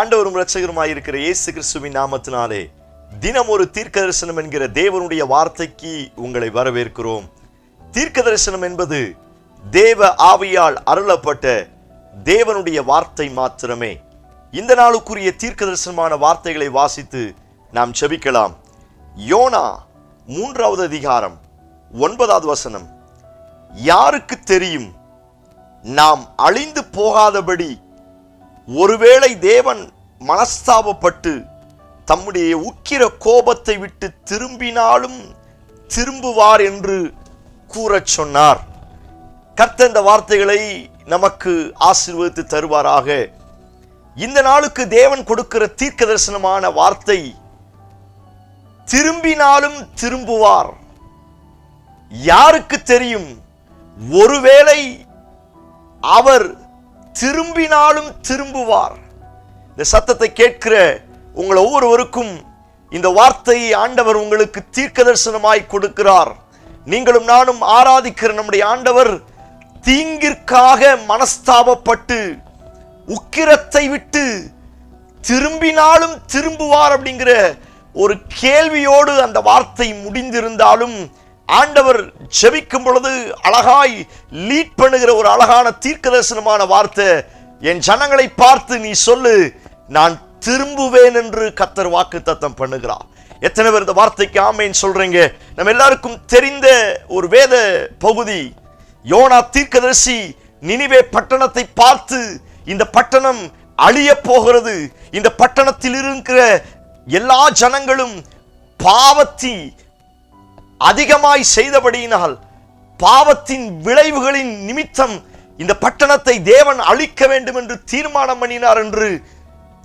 ஆண்டவரும் இரட்சகருமாயிருக்கிற இயேசு கிறிஸ்துவின் நாமத்தினாலே தினம் ஒரு தீர்க்க தரிசனம் என்கிற தேவனுடைய வார்த்தைக்கு உங்களை வரவேற்கிறோம். தீர்க்க தரிசனம் என்பது தேவ ஆவியால் அருளப்பட்ட தேவனுடைய வார்த்தை மாத்திரமே. இந்த நாளுக்குரிய தீர்க்க தரிசனமான வார்த்தைகளை வாசித்து நாம் செபிக்கலாம் யோனா மூன்றாவது அதிகாரம் ஒன்பதாவது வசனம். யாருக்கு தெரியும்? நாம் அழிந்து போகாதபடி ஒருவேளை தேவன் மனஸ்தாபப்பட்டு தம்முடைய உக்கிர கோபத்தை விட்டு திரும்பினாலும் திரும்புவார் என்று கூறச் சொன்னார். கர்த்த இந்த வார்த்தைகளை நமக்கு ஆசீர்வதித்து தருவாராக. இந்த நாளுக்கு தேவன் கொடுக்கிற தீர்க்க தரிசனமான வார்த்தை திரும்பினாலும் திரும்புவார். யாருக்கு தெரியும்? ஒருவேளை அவர் திரும்பினாலும் திரும்புவார். இந்த சத்தத்தை கேட்கிற உங்கள் ஒவ்வொருவருக்கும் இந்த வார்த்தையை ஆண்டவர் உங்களுக்கு தீர்க்க தரிசனமாய் கொடுக்கிறார். நீங்களும் நானும் ஆராதிக்கிற நம்முடைய ஆண்டவர் தீங்கிற்காக மனஸ்தாபப்பட்டு உக்கிரத்தை விட்டு திரும்பினாலும் திரும்புவார் அப்படிங்கிற ஒரு கேள்வியோடு அந்த வார்த்தை முடிந்திருந்தாலும் ஆண்டவர் ஜெபிக்கும் பொழுது அழகாய் லீட் பண்ணுகிற ஒரு அழகான தீர்க்க தரிசனமான வார்த்தை என் ஜனங்களை பார்த்து நீ சொல்லு நான் திரும்புவேன் என்று கத்தர் வாக்கு தத்தம் பண்ணுகிறார். எத்தனை பேர் இந்த வார்த்தைக்கு ஆமைன்னு சொல்றீங்க? நம்ம எல்லாருக்கும் தெரிந்த ஒரு வேத பகுதி யோனா தீர்க்கதரிசி நினிவே பட்டணத்தை பார்த்து இந்த பட்டணம் அழிய போகிறது இந்த பட்டணத்தில் இருக்கிற எல்லா ஜனங்களும் பாவத்தி அதிகமாய் செய்தபடியினால் பாவத்தின் விளைவுகளின் நிமித்தம் இந்த பட்டணத்தை தேவன் அழிக்க வேண்டும் என்று தீர்மானம் பண்ணினார் என்று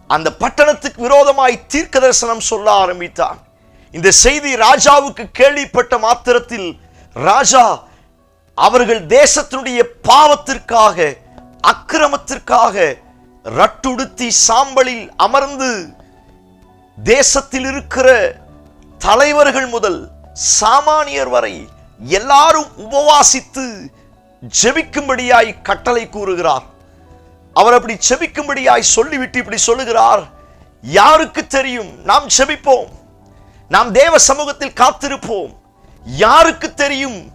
அந்த பட்டணத்துக்கு விரோதமாய் தீர்க்க தரிசனம் சொல்ல ஆரம்பித்தான். இந்த செய்தி ராஜாவுக்கு கேள்விப்பட்ட மாத்திரத்தில் ராஜா அவர்கள் தேசத்தினுடைய பாவத்திற்காக அக்கிரமத்திற்காக ரட்டுடுத்தி சாம்பலில் அமர்ந்து தேசத்தில் இருக்கிற தலைவர்கள் முதல் சாமானியர் வரை எல்லாரும் உபவாசித்து ஜெபிக்கும்படியாய் கட்டளை கூறுகிறார். அவர் அப்படி செபிக்கும்படியாய் சொல்லிவிட்டு இப்படி சொல்லுகிறார் யாருக்கு தெரியும்? நாம் செபிப்போம் நாம் தேவ சமூகத்தில் காத்திருப்போம். யாருக்கு தெரியும்?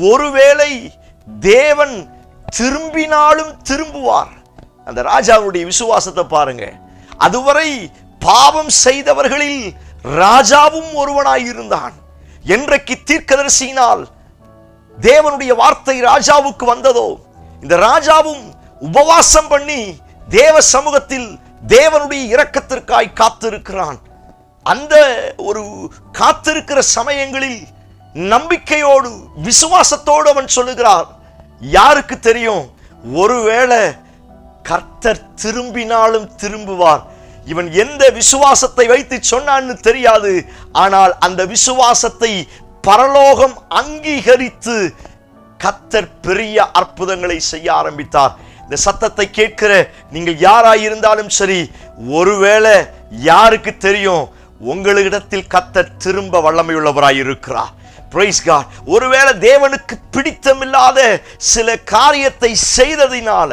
ஒருவேளை தேவன் திரும்பினாலும் திரும்புவார். அந்த ராஜாவுடைய விசுவாசத்தை பாருங்க. அதுவரை பாவம் செய்தவர்களில் ராஜாவும் ஒருவனாய் இருந்தான் என்றைக்கு தீர்க்கதரிசியினால் தேவனுடைய வார்த்தை ராஜாவுக்கு வந்ததோ இந்த ராஜாவும் உபவாசம் பண்ணி தேவ சமூகத்தில் தேவனுடைய இரக்கத்திற்காய் காத்திருக்கிறான். அந்த ஒரு காத்திருக்கிற சமயங்களில் நம்பிக்கையோடு விசுவாசத்தோடு அவன் சொல்லுகிறார் யாருக்கு தெரியும்? ஒருவேளை கர்த்தர் திரும்பினாலும் திரும்புவார். இவன் எந்த விசுவாசத்தை வைத்து சொன்னான்னு தெரியாது. ஆனால் அந்த விசுவாசத்தை பரலோகம் அங்கீகரித்து கத்தர் பெரிய அற்புதங்களை செய்ய ஆரம்பித்தார். இந்த சத்தத்தை கேட்கிற நீங்கள் யாராய் இருந்தாலும் சரி ஒருவேளை யாருக்கு தெரியும் உங்களிடத்தில் கத்தர் திரும்ப வல்லமையுள்ளவராய் இருக்கிறார் பிரைஸ் காட் ஒருவேளை தேவனுக்கு பிடித்தமில்லாத சில காரியத்தை செய்ததினால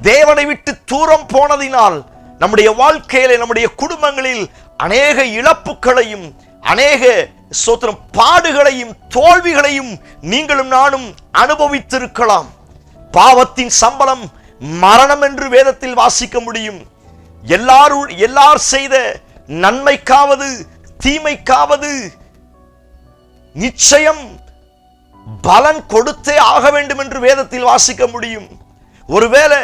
தேவனை விட்டு தூரம் போனதினால் நம்முடைய வாழ்க்கையில நம்முடைய குடும்பங்களில் அநேக இழப்புகளையும் அநேக சோத்திரம் பாடுகளையும் தோல்விகளையும் நீங்களும் நானும் அனுபவித்திருக்கலாம். பாவத்தின் சம்பளம் மரணம் என்று வேதத்தில் வாசிக்க முடியும். எல்லாரும் எல்லார் செய்த நன்மைக்காவது தீமைக்காவது நிச்சயம் பலன் கொடுத்தே ஆக வேண்டும் என்று வேதத்தில் வாசிக்க முடியும். ஒருவேளை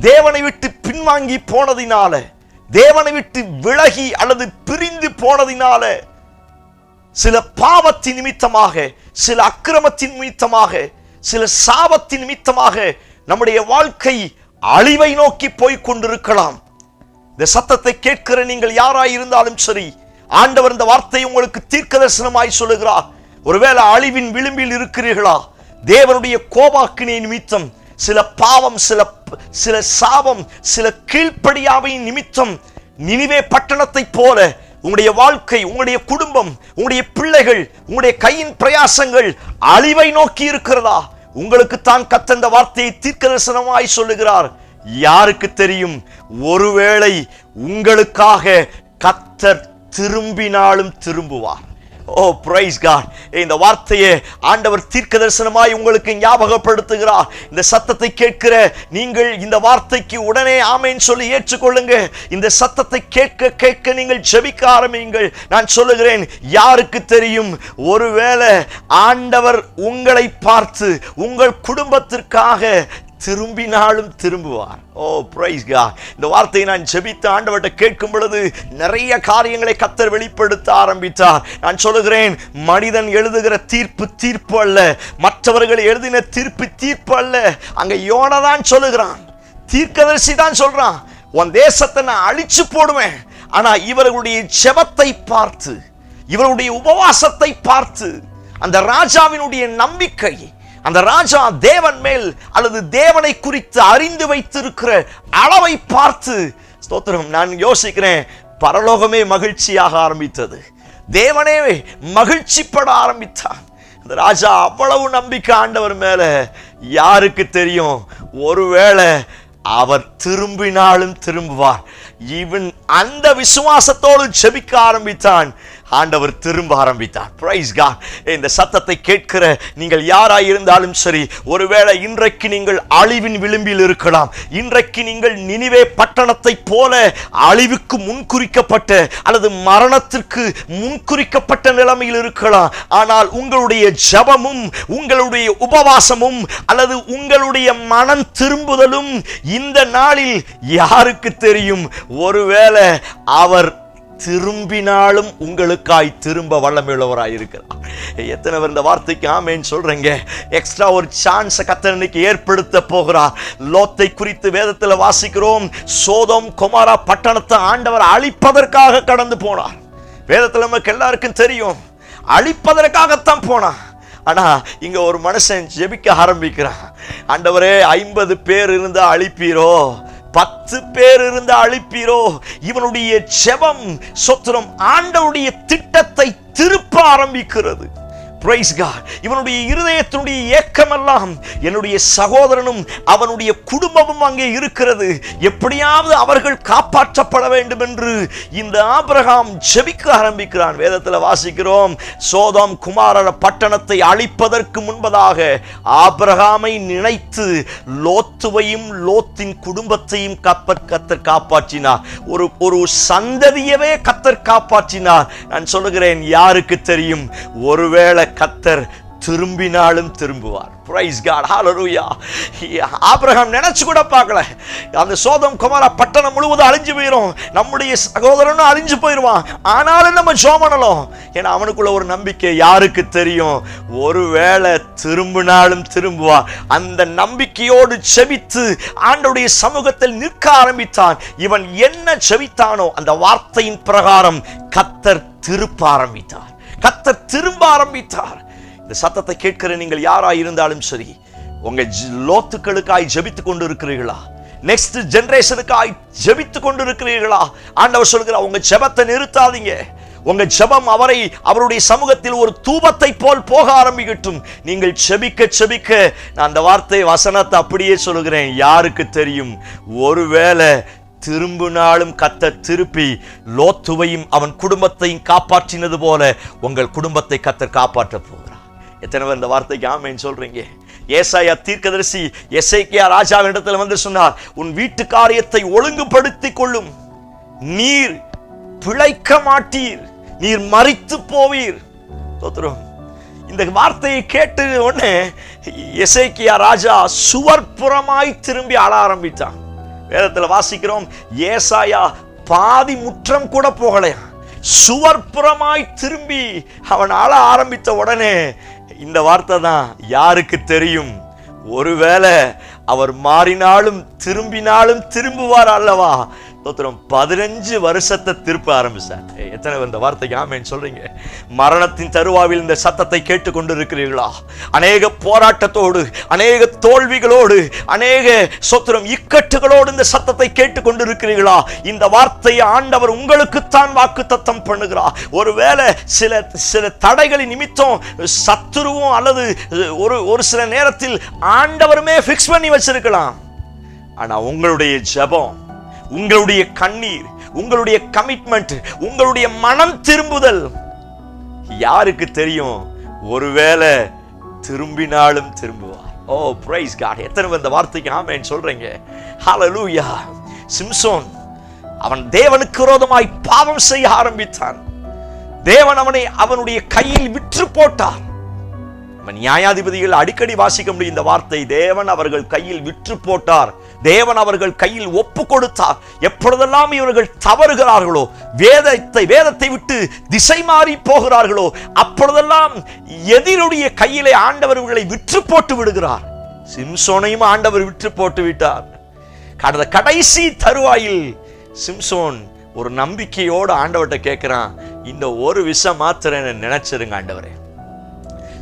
தேவனை விட்டு பின்வாங்கி போனதினால தேவனை விட்டு விலகி அல்லது பிரிந்து போனதினால சில பாவத்தின் நிமித்தமாக சில அக்கிரமத்தின் நிமித்தமாக சில சாபத்தின் நிமித்தமாக நம்முடைய வாழ்க்கை அழிவை நோக்கி போய் கொண்டிருக்கலாம். இந்த சத்தத்தை கேட்கிற நீங்கள் யாராய் இருந்தாலும் சரி ஆண்டவர் இந்த வார்த்தையை உங்களுக்கு தீர்க்க தரிசனமாய் சொல்லுகிறார். ஒருவேளை அழிவின் விளிம்பில் இருக்கிறீர்களா? தேவனுடைய கோபாக்கினை நிமித்தம் சில பாவம் சில சில சாபம் சில கீழ்ப்படியாவையின் நிமித்தம் நினிவே பட்டணத்தைப் போல உங்களுடைய வாழ்க்கை உங்களுடைய குடும்பம் உங்களுடைய பிள்ளைகள் உங்களுடைய கையின் பிரயாசங்கள் அழிவை நோக்கி இருக்கிறதா? உங்களுக்கு தான் கத்தந்த வார்த்தையை தீர்க்க தரிசனமாய் சொல்லுகிறார். யாருக்கு தெரியும்? ஒருவேளை உங்களுக்காக கத்தர் திரும்பினாலும் திரும்புவார். ஓ பிரைஸ் காட் இந்த வார்த்தையை ஆண்டவர் தீர்க்க தரிசனமாய் உங்களுக்கு ஞாபகப்படுத்துகிறார். இந்த சத்தத்தை கேட்கிற நீங்கள் இந்த வார்த்தைக்கு உடனே ஆமைன்னு சொல்லி ஏற்றுக்கொள்ளுங்க. இந்த சத்தத்தை கேட்க கேட்க நீங்கள் ஜெபிக்க ஆரம்பியுங்கள். நான் சொல்லுகிறேன் யாருக்கு தெரியும்? ஒருவேளை ஆண்டவர் உங்களை பார்த்து உங்கள் குடும்பத்திற்காக திரும்பினாலும் திரும்புவார். ஓ பிரைஸ் கா இந்த வார்த்தையை நான் ஜெபித்து ஆண்டவர்கிட்ட கேட்கும் பொழுது நிறைய காரியங்களை கத்தர் வெளிப்படுத்த ஆரம்பித்தார். நான் சொல்லுகிறேன் மனிதன் எழுதுகிற தீர்ப்பு தீர்ப்பு அல்ல. மற்றவர்கள் எழுதின தீர்ப்பு தீர்ப்பு அல்ல. அங்க யோனதான் சொல்லுகிறான். தீர்க்கதரிசி தான் சொல்றான். உன் தேசத்தை நான் அழிச்சு போடுவேன். ஆனா இவர்களுடைய செபத்தை பார்த்து இவருடைய உபவாசத்தை பார்த்து அந்த ராஜாவினுடைய நம்பிக்கை அந்த ராஜா தேவன் மேல் அல்லது தேவனை குறித்து அறிந்து வைத்திருக்கிற அளவை பார்த்து ஸ்தோத்திரம் நான் யோசிக்கிறேன் பரலோகமே மகிழ்ச்சியாக ஆரம்பித்தது. தேவனே மகிழ்ச்சிப்பட ஆரம்பித்தான். இந்த ராஜா அவ்வளவு நம்பிக்கை ஆண்டவர் மேல. யாருக்கு தெரியும்? ஒருவேளை அவர் திரும்பினாலும் திரும்புவார். இவன் அந்த விசுவாசத்தோடு செபிக்க ஆரம்பித்தான். ஆண்டவர் திரும்ப ஆரம்பித்தார். பிரைஸ் காட் இந்த சத்தத்தை கேட்கிற நீங்கள் யாராய் இருந்தாலும் சரி ஒருவேளை இன்றைக்கு நீங்கள் அழிவின் விளிம்பில் இருக்கலாம். இன்றைக்கு நீங்கள் நினிவே பட்டணத்தை போல அழிவுக்கு முன்குறிக்கப்பட்ட அல்லது மரணத்திற்கு முன்குறிக்கப்பட்ட நிலைமையில் இருக்கலாம். ஆனால் உங்களுடைய ஜபமும் உங்களுடைய உபவாசமும் அல்லது உங்களுடைய மனம் திரும்புதலும் இந்த நாளில் யாருக்கு தெரியும்? ஒருவேளை அவர் திரும்பினாலும் உங்களுக்காய் திரும்ப வல்லமையுள்ளவராய் இருக்கிறார் எத்தனை பேர் இந்த வார்த்தைக்கு ஆமேன்னு சொல்றீங்க? எக்ஸ்ட்ரா ஒரு சான்ஸ் கத்தனைக்கு ஏற்படுத்த போகிறார். லோத்தை குறித்து வேதத்தில் வாசிக்கிறோம். சோதம் குமாரா பட்டணத்தை ஆண்டவர் அழிப்பதற்காக கடந்து போனார். வேதத்தில் நமக்கு எல்லாருக்கும் தெரியும். அழிப்பதற்காகத்தான் போனான் ஆனால் இங்கே ஒரு மனுஷன் ஜெபிக்க ஆரம்பிக்கிறான். ஆண்டவரே ஐம்பது பேர் இருந்தா அழிப்பீரோ? பத்து பேர் இருந்து அழிப்பீரோ? இவனுடைய செபம் சொத்திரம் ஆண்டவருடைய திட்டத்தை திருப்ப ஆரம்பிக்கிறது. Praise God. இவனுடைய இருதயத்தினுடைய ஏக்கமெல்லாம் என்னுடைய சகோதரனும் அவனுடைய குடும்பமும் அங்கே இருக்கிறது. எப்படியாவது அவர்கள் காப்பாற்றப்பட வேண்டும் என்று இந்த ஆபிரகாம் ஜெபிக்க ஆரம்பிக்கிறான். வேதத்தில் வாசிக்கிறோம் சோதம் குமாரர பட்டணத்தை அழிப்பதற்கு முன்பதாக ஆபிரகாமை நினைத்து லோத்துவையும் லோத்தின் குடும்பத்தையும் கப்பற் கத்தர் காப்பாற்றினார். ஒரு ஒரு சந்ததியவே கத்தர் காப்பாற்றினார். நான் சொல்லுகிறேன் யாருக்கு தெரியும்? ஒருவேளை கத்தர் திரும்பினாலும் திரும்புவார். பிரைஸ் காட் ஹalleluya ஆபிரகாம் நினச்சி கூட பார்க்கல. அந்த சோதம் குமார பட்டணம் முழுவதும் அழிஞ்சு போயிடும் நம்முடைய சகோதரனும் அழிஞ்சு போயிடுவான் ஆனாலும் நம்ம சோமனலும் ஏன்னா அவனுக்குள்ள ஒரு நம்பிக்கை யாருக்கு தெரியும்? ஒருவேளை திரும்பினாலும் திரும்புவா. அந்த நம்பிக்கையோடு செபித்து ஆண்டவுடைய சமூகத்தில் நிற்க ஆரம்பித்தான். இவன் என்ன செபித்தானோ அந்த வார்த்தையின் பிரகாரம் கத்தர் திருப்ப ஆரம்பித்தார். கத்தர் திரும்ப ஆரம்பித்தார். இந்த சத்தத்தை கேட்கிற நீங்கள் யாராய் இருந்தாலும் சரி உங்க லோத்துக்களுக்காய் ஜபித்து கொண்டு இருக்கிறீர்களா நெக்ஸ்ட் ஜென்ரேஷனுக்காய் ஜபித்து கொண்டு இருக்கிறீர்களா ஆண்டவர் சொல்கிறார் உங்க ஜபத்தை நிறுத்தாதீங்க. உங்க ஜபம் அவரை அவருடைய சமூகத்தில் ஒரு தூபத்தை போல் போக ஆரம்பிக்கட்டும். நீங்கள் செபிக்க செபிக்க நான் அந்த வார்த்தை வசனத்தை அப்படியே சொல்லுகிறேன். யாருக்கு தெரியும்? ஒருவேளை திரும்பினாலும் கத்த திருப்பி லோத்துவையும் அவன் குடும்பத்தையும் காப்பாற்றினது போல உங்கள் குடும்பத்தை கத்தர் காப்பாற்ற போகிறார். எத்தனை பேர் இந்த வார்த்தைக்கு ஆமைன்னு சொல்றீங்க? ஏசாயா தீர்க்கதரிசி எசேக்கியா ராஜாவினிடத்தில் வந்து சொன்னார் உன் வீட்டு காரியத்தை ஒழுங்குபடுத்திக் கொள்ளும். நீர் பிழைக்க மாட்டீர். நீர் மறித்து போவீர். தோத்துரும். இந்த வார்த்தையை கேட்டு உடனே எசேக்கியா ராஜா சுவர்புறமாய் திரும்பி அழ ஆரம்பித்தான். வேதத்தில் வாசிக்கிறோம் ஏசாயா பாதி முற்றம் கூட போகலையா சுவர்புறமாய் திரும்பி அவன் அழ ஆரம்பித்த உடனே இந்த வார்த்தை தான் யாருக்கு தெரியும்? ஒருவேளை அவர் மாறினாலும் திரும்பினாலும் திரும்புவார் அல்லவா? தோத்திரம் பதினஞ்சு வருஷத்தை திருப்ப ஆரம்பிச்சார். எத்தனை இந்த வார்த்தைக்கு ஆமேன்னு சொல்றீங்க? மரணத்தின் தருவாவில் இந்த சத்தத்தை கேட்டுக்கொண்டு இருக்கிறீர்களா அநேக போராட்டத்தோடு அநேக தோல்விகளோடு அநேக சொத்திரம் இக்கட்டுகளோடு இந்த சத்தத்தை கேட்டுக்கொண்டு இருக்கிறீர்களா இந்த வார்த்தையை ஆண்டவர் உங்களுக்குத்தான் வாக்கு தத்தம் பண்ணுகிறார். ஒருவேளை சில சில தடைகளின் நிமித்தம் சத்துருவும் அல்லது ஒரு ஒரு சில நேரத்தில் ஆண்டவருமே ஃபிக்ஸ் பண்ணி வச்சிருக்கலாம். ஆனா உங்களுடைய ஜெபம் உங்களுடைய கண்ணீர் உங்களுடைய கமிட்மெண்ட் உங்களுடைய மனம் திரும்புதல். யாருக்கு தெரியும்? ஒருவேளை திரும்பினாலும் திரும்புவார். ஓ பிரைஸ் காட் எத்தனை பேர் இந்த வார்த்தைக்கு ஆமேன்னு சொல்றீங்க? ஹலலூயா சிம்சோன் அவன் தேவனுக்கு விரோதமாய் பாவம் செய்ய ஆரம்பித்தான். தேவன் அவனை அவனுடைய கையில் விற்று போட்டார் அவன் நியாயாதிபதிகள் அடிக்கடி வாசிக்க முடியும் இந்த வார்த்தை தேவன் அவர்கள் கையில் விற்று போட்டார் தேவன் அவர்கள் கையில் ஒப்பு கொடுத்தார் எப்பொழுதெல்லாம் இவர்கள் தவறுகிறார்களோ வேதத்தை வேதத்தை விட்டு திசை மாறி போகிறார்களோ அப்பொழுதெல்லாம் எதிருடைய கையிலே ஆண்டவர் இவர்களை விற்று போட்டு விடுகிறார். சிம்சோனையும் ஆண்டவர் விற்று போட்டு விட்டார். கடந்த கடைசி தருவாயில் சிம்சோன் ஒரு நம்பிக்கையோடு ஆண்டவர்கிட்ட கேட்கிறான் இந்த ஒரு விஷம் மாத்திரம் நினைச்சிருங்க ஆண்டவரே.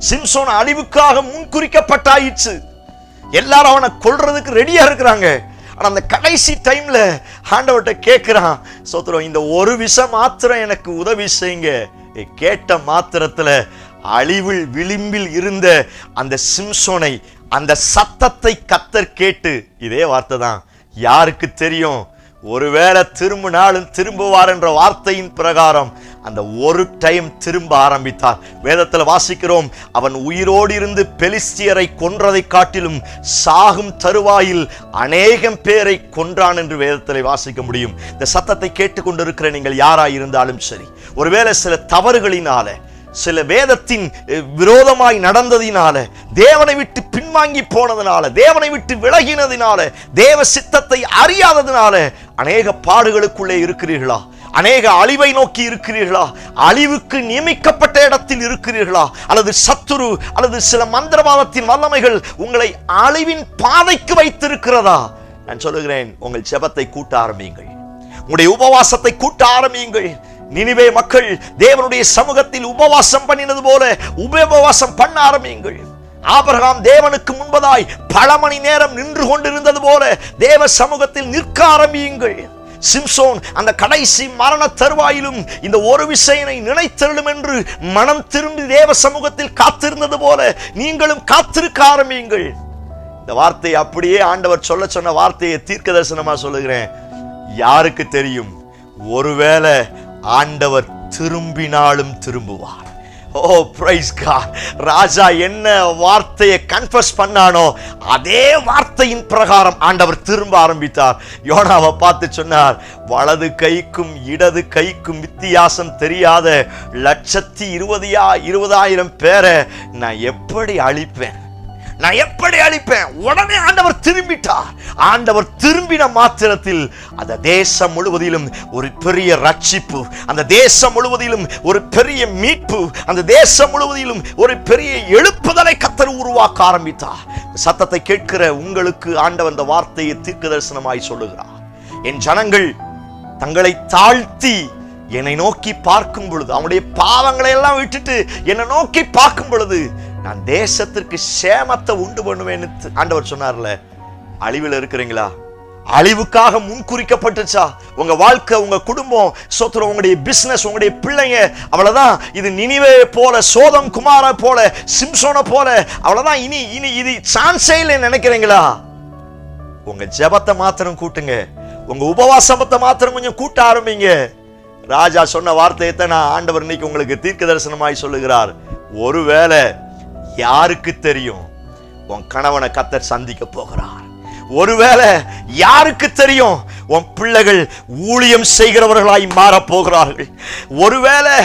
சிம்சோன் அழிவுக்காக முன்குறிக்கப்பட்டாயிற்று. எல்லாரும் அவனை கொள்றதுக்கு ரெடியா இருக்கிறாங்க. ஆனால் அந்த கடைசி டைம்ல ஆண்டவர்கிட்ட கேட்குறான் சோத்திரம் இந்த ஒரு விஷம் மாத்திரம் எனக்கு உதவி செய்யுங்க. கேட்ட மாத்திரத்தில் அழிவில் விளிம்பில் இருந்த அந்த சிம்சோனை அந்த சத்தத்தை கத்தர் கேட்டு இதே வார்த்தை தான் யாருக்கு தெரியும்? ஒருவேளை திரும்பினாலும் திரும்புவார் என்ற வார்த்தையின் பிரகாரம் அந்த ஒரு டைம் திரும்ப ஆரம்பித்தார். வேதத்தில் வாசிக்கிறோம் அவன் உயிரோடு இருந்து பெலிஸ்தியரை கொன்றதை காட்டிலும் சாகும் தருவாயில் அநேகம் பேரை கொன்றான் என்று வேதத்தில் வாசிக்க முடியும். இந்த சத்தத்தை கேட்டுக்கொண்டிருக்கிற நீங்கள் யாராக இருந்தாலும் சரி ஒருவேளை சில தவறுகளினால சில வேதத்தின் விரோதமாய் நடந்ததினால தேவனை விட்டு பின்வாங்கி போனதுனால தேவனை விட்டு விலகினதினால தேவ சித்தத்தை அறியாததினால அநேக பாடுகளுக்குள்ளே இருக்கிறீர்களா? அநேக அழிவை நோக்கி இருக்கிறீர்களா? அழிவுக்கு நியமிக்கப்பட்ட இடத்தில் இருக்கிறீர்களா? அல்லது சத்துரு அல்லது சில மந்திரவாதத்தின் வல்லமைகள் உங்களை அழிவின் பாதைக்கு வைத்திருக்கிறதா? நான் சொல்லுகிறேன் உங்கள் செபத்தை கூட்ட ஆரம்பியுங்கள். உங்களுடைய உபவாசத்தை கூட்ட ஆரம்பியுங்கள். நினிவே மக்கள் தேவனுடைய சமூகத்தில் உபவாசம் பண்ணினது போல உபவாசம் பண்ண ஆரம்பியுங்கள். ஆபரகாம் தேவனுக்கு முன்பதாய் பல மணி நேரம் நின்று கொண்டிருந்தது போல தேவ சமூகத்தில் நிற்க ஆரம்பியுங்கள். சிம்சோன் அந்த கடைசி மரண தருவாயிலும் இந்த ஒரு விஷயனை நினைத்தருளும் என்று மனம் திரும்பி தேவ சமூகத்தில் காத்திருந்தது போல நீங்களும் காத்திருக்க ஆரம்பியுங்கள். இந்த வார்த்தையை அப்படியே ஆண்டவர் சொல்ல சொன்ன வார்த்தையை தீர்க்க தரிசனமா சொல்லுகிறேன். யாருக்கு தெரியும்? ஒருவேளை ஆண்டவர் திரும்பினாலும் திரும்புவார். ஓ பிரைஸ் காட் ராஜா என்ன வார்த்தையை கன்ஃபஸ் பண்ணானோ அதே வார்த்தையின் பிரகாரம் ஆண்டவர் திரும்ப ஆரம்பித்தார். யோனாவை பார்த்து சொன்னார் வலது கைக்கும் இடது கைக்கும் வித்தியாசம் தெரியாத லட்சத்தி இருபதியா இருபதாயிரம் பேரை நான் எப்படி அழிப்பேன்? நான் எப்படி அழிப்பேன்? உடனே ஆண்டவர் திரும்பிட்டார். ஆண்டவர் திரும்பின மாத்திரத்தில் அந்த தேசம் முழுவதிலும் ஒரு பெரிய ரட்சிப்பு அந்த தேசம் முழுவதிலும் ஒரு பெரிய மீட்பு அந்த தேசம் முழுவதிலும் ஒரு பெரிய எழுப்புதலை கத்தர் உருவாக்க ஆரம்பித்தார். சத்தத்தை கேட்கிற உங்களுக்கு ஆண்டவர் அந்த வார்த்தையை தீர்க்க தரிசனமாய் சொல்லுகிறார். என் ஜனங்கள் தங்களை தாழ்த்தி என்னை நோக்கி பார்க்கும் பொழுது அவனுடைய பாவங்களை எல்லாம் விட்டுட்டு என்னை நோக்கி பார்க்கும் பொழுது நான் தேசத்திற்கு சேமத்தை உண்டு பண்ணுவேன்னு ஆண்டவர் சொன்னார்ல அழிவில் இருக்கிறீங்களா? அழிவுக்காக முன்குறிக்கப்பட்டுச்சா? உங்க வாழ்க்கை உங்க குடும்பம் சொத்துற உங்களுடைய பிசினஸ் உங்களுடைய பிள்ளைங்க அவ்வளவுதான். இது நினிவே போல சோதம் குமார போல சிம்சோனை போல அவ்வளவுதான். இனி இனி இது சான்ஸே இல்லை நினைக்கிறீங்களா? உங்க ஜெபத்தை மாத்திரம் கூட்டுங்க. உங்க உபவாசமத்தை மாத்திரம் கொஞ்சம் கூட்ட ஆரம்பிங்க. ராஜா சொன்ன வார்த்தையை தான் நான் ஆண்டவர் இன்னைக்கு உங்களுக்கு தீர்க்க தரிசனமாய் சொல்லுகிறார். ஒருவேளை யாருக்கு தெரியும்? உன் கணவனை கத்தர் சந்திக்க போகிறார். ஒருவேளை யாருக்கு தெரியும்? உன் பிள்ளைகள் ஊழியம் செய்கிறவர்களாய் மாறப் போகிறார்கள் ஒருவேளை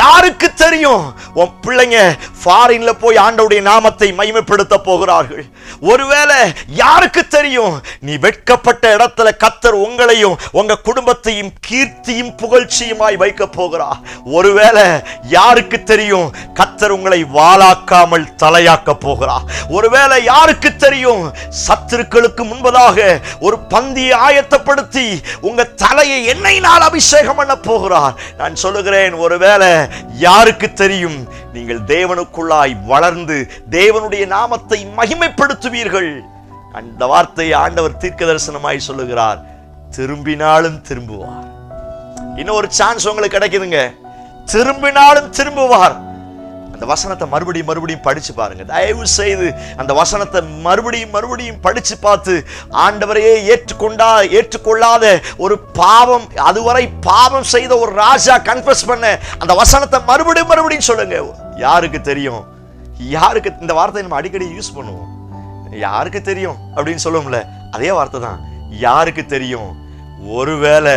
யாருக்கு தெரியும்? உன் பிள்ளைங்க ஃபாரின்ல போய் ஆண்டவுடைய நாமத்தை மகிமைப்படுத்த போகிறார்கள். ஒருவேளை யாருக்கு தெரியும்? நீ வெட்கப்பட்ட இடத்துல கத்தர் உங்களையும் உங்க குடும்பத்தையும் கீர்த்தியும் புகழ்ச்சியுமாய் வைக்க போகிறார் ஒருவேளை யாருக்கு தெரியும்? கத்தர் உங்களை வாளாக்காமல் தலையாக்க போகிறார் ஒருவேளை யாருக்கு தெரியும்? சத்துருக்களுக்கு முன்பதாக ஒரு பந்தியை ஆயத்தப்படுத்தி உங்க தலையை எண்ணெயினால் அபிஷேகம் பண்ண போகிறார். நான் சொல்லுகிறேன் ஒருவேளை யாருக்கு தெரியும் நீங்கள் தேவனுக்குள்ளாய் வளர்ந்து தேவனுடைய நாமத்தை மகிமைப்படுத்துவீர்கள். அந்த வார்த்தையை ஆண்டவர் தீர்க்க தரிசனமாய் சொல்லுகிறார். திரும்பினாலும் திரும்புவார். இன்னும் ஒரு சான்ஸ் உங்களுக்கு கிடைக்குதுங்க. திரும்பினாலும் திரும்புவார். அந்த வசனத்தை மறுபடியும் மறுபடியும் படிச்சு பாருங்க. தயவு செய்து அந்த வசனத்தை மறுபடியும் மறுபடியும் படிச்சு பார்த்து ஆண்டவரையே ஏற்றுக்கொண்டா ஏற்றுக்கொள்ளாத ஒரு பாவம் அதுவரை பாவம் செய்த ஒரு ராஜா கன்ஃபஸ் பண்ண அந்த வசனத்தை மறுபடியும் மறுபடியும் சொல்லுங்க. யாருக்கு தெரியும்? யாருக்கு இந்த வார்த்தையை நம்ம அடிக்கடி யூஸ் பண்ணுவோம். யாருக்கு தெரியும்? அப்படின்னு சொல்லுவோம்ல. அதே வார்த்தை தான். யாருக்கு தெரியும்? ஒருவேளை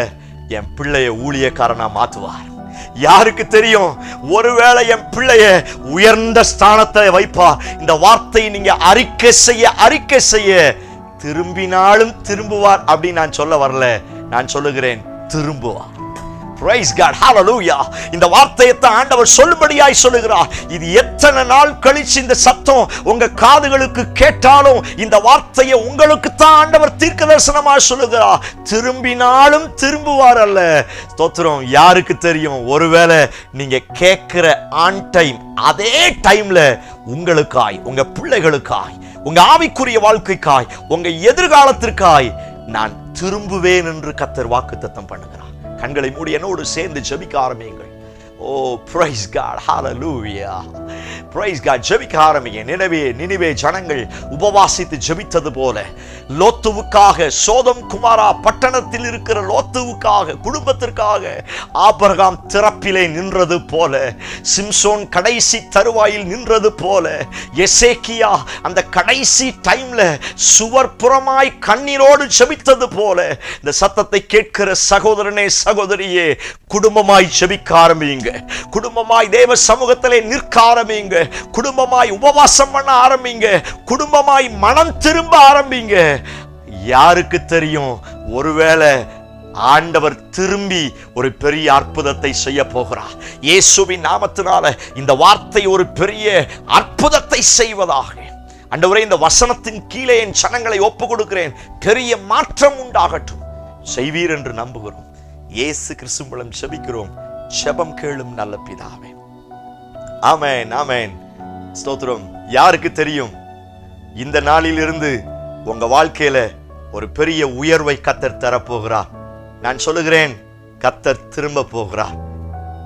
என் பிள்ளைய ஊழியக்காரனா மாத்துவார். யாருக்கு தெரியும்? ஒருவேளை என் பிள்ளைய உயர்ந்த ஸ்தானத்தை வைப்பா. இந்த வார்த்தையை நீங்க அறிக்கை செய்ய அறிக்கை செய்ய. திரும்பினாலும் திரும்புவார் அப்படின்னு நான் சொல்ல வரல. நான் சொல்லுகிறேன் திரும்புவார். Praise God Hallelujah. இந்த வார்த்தையத்தை ஆண்டவர் சொல்லும்படியாய் சொல்லுகிறார். இது எத்தனை நாள் கழிச்சு இந்த சத்தம் உங்க காதுகளுக்கு கேட்டாலும் இந்த வார்த்தையை உங்களுக்கு தான் ஆண்டவர் தீர்க்க தரிசனமா சொல்லுகிறார். திரும்பினாலும் திரும்புவார் அல்ல. ஸ்தோத்திரம். யாருக்கு தெரியும்? ஒருவேளை நீங்க கேட்கிற ஆன் டைம் அதே டைம்ல உங்களுக்காய் உங்க பிள்ளைகளுக்காய் உங்க ஆவிக்குரிய வாழ்க்கைக்காய் உங்க எதிர்காலத்திற்காய் நான் திரும்புவேன் என்று கத்தர் வாக்குத்தத்தம் பண்ணுகிறார். கண்களை மூடி என்னோடு சேர்ந்து ஜெபிக்க ஆரம்பியுங்கள். ஓ praise God hallelujah praise God ஜெபிக்க ஆரம்பிங்க. நினைவே நினைவே ஜனங்கள் உபவாசித்து ஜெபித்தது போல. லோத்துவுக்காக சோதம் குமாரா பட்டணத்தில் இருக்கிற லோத்துவுக்காக குடும்பத்திற்காக ஆபரகாம் திறப்பிலே நின்றது போல சிம்சோன் கடைசி தருவாயில் நின்றது போல எசேக்கியா அந்த கடைசி டைம்ல சுவர் புறமாய் கண்ணீரோடு ஜெபித்தது போல இந்த சத்தத்தை கேட்கிற சகோதரனே சகோதரியே குடும்பமாய் ஜெபிக்க ஆரம்பியுங்க குடும்பமாய் தேவ சமூகத்திலே நிற்க ஆரம்பிங்க. குடும்பமாய் உபவாசம் பண்ண ஆரம்பிங்க. குடும்பமாய் மனம் திரும்ப ஆரம்பிங்க. யாருக்கு தெரியும்? ஒருவேளை ஆண்டவர் திரும்பி ஒரு பெரிய அற்புதத்தை செய்ய போகிறார். இயேசுவின் நாமத்தினால இந்த வார்த்தை ஒரு பெரிய அற்புதத்தை செய்வதாக. அண்டவரே இந்த வசனத்தின் கீழே என் சனங்களை ஒப்பு கொடுக்கிறேன். பெரிய மாற்றம் உண்டாகட்டும். செய்வீர் என்று நம்புகிறோம். இயேசு கிறிஸ்து மூலம் செபிக்கிறோம். செபம் கேளும் நல்ல பிதாவே. ஆமேன் ஆமேன். ஸ்தோத்திரம். யாருக்கு தெரியும்? இந்த நாளிலிருந்து உங்க வாழ்க்கையில ஒரு பெரிய உயர்வை கத்தர் தரப்போகிறார் நான் சொல்லுகிறேன் கத்தர் திரும்ப போகிறார்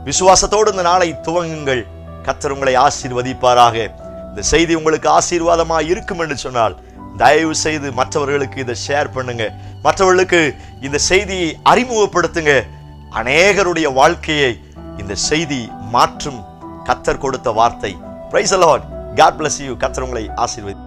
விசுவாசத்தோடு இந்த நாளை துவங்குங்கள். கத்தர் உங்களை ஆசீர்வதிப்பாராக. இந்த செய்தி உங்களுக்கு ஆசீர்வாதமா இருக்கும் என்று சொன்னால் தயவு செய்து மற்றவர்களுக்கு இதை ஷேர் பண்ணுங்க. மற்றவர்களுக்கு இந்த செய்தியை அறிமுகப்படுத்துங்க. அநேகருடைய வாழ்க்கையை இந்த செய்தி மாற்றும் கத்தர் கொடுத்த வார்த்தை. Praise allot God bless you கத்தர் உங்களை ஆசீர்வதி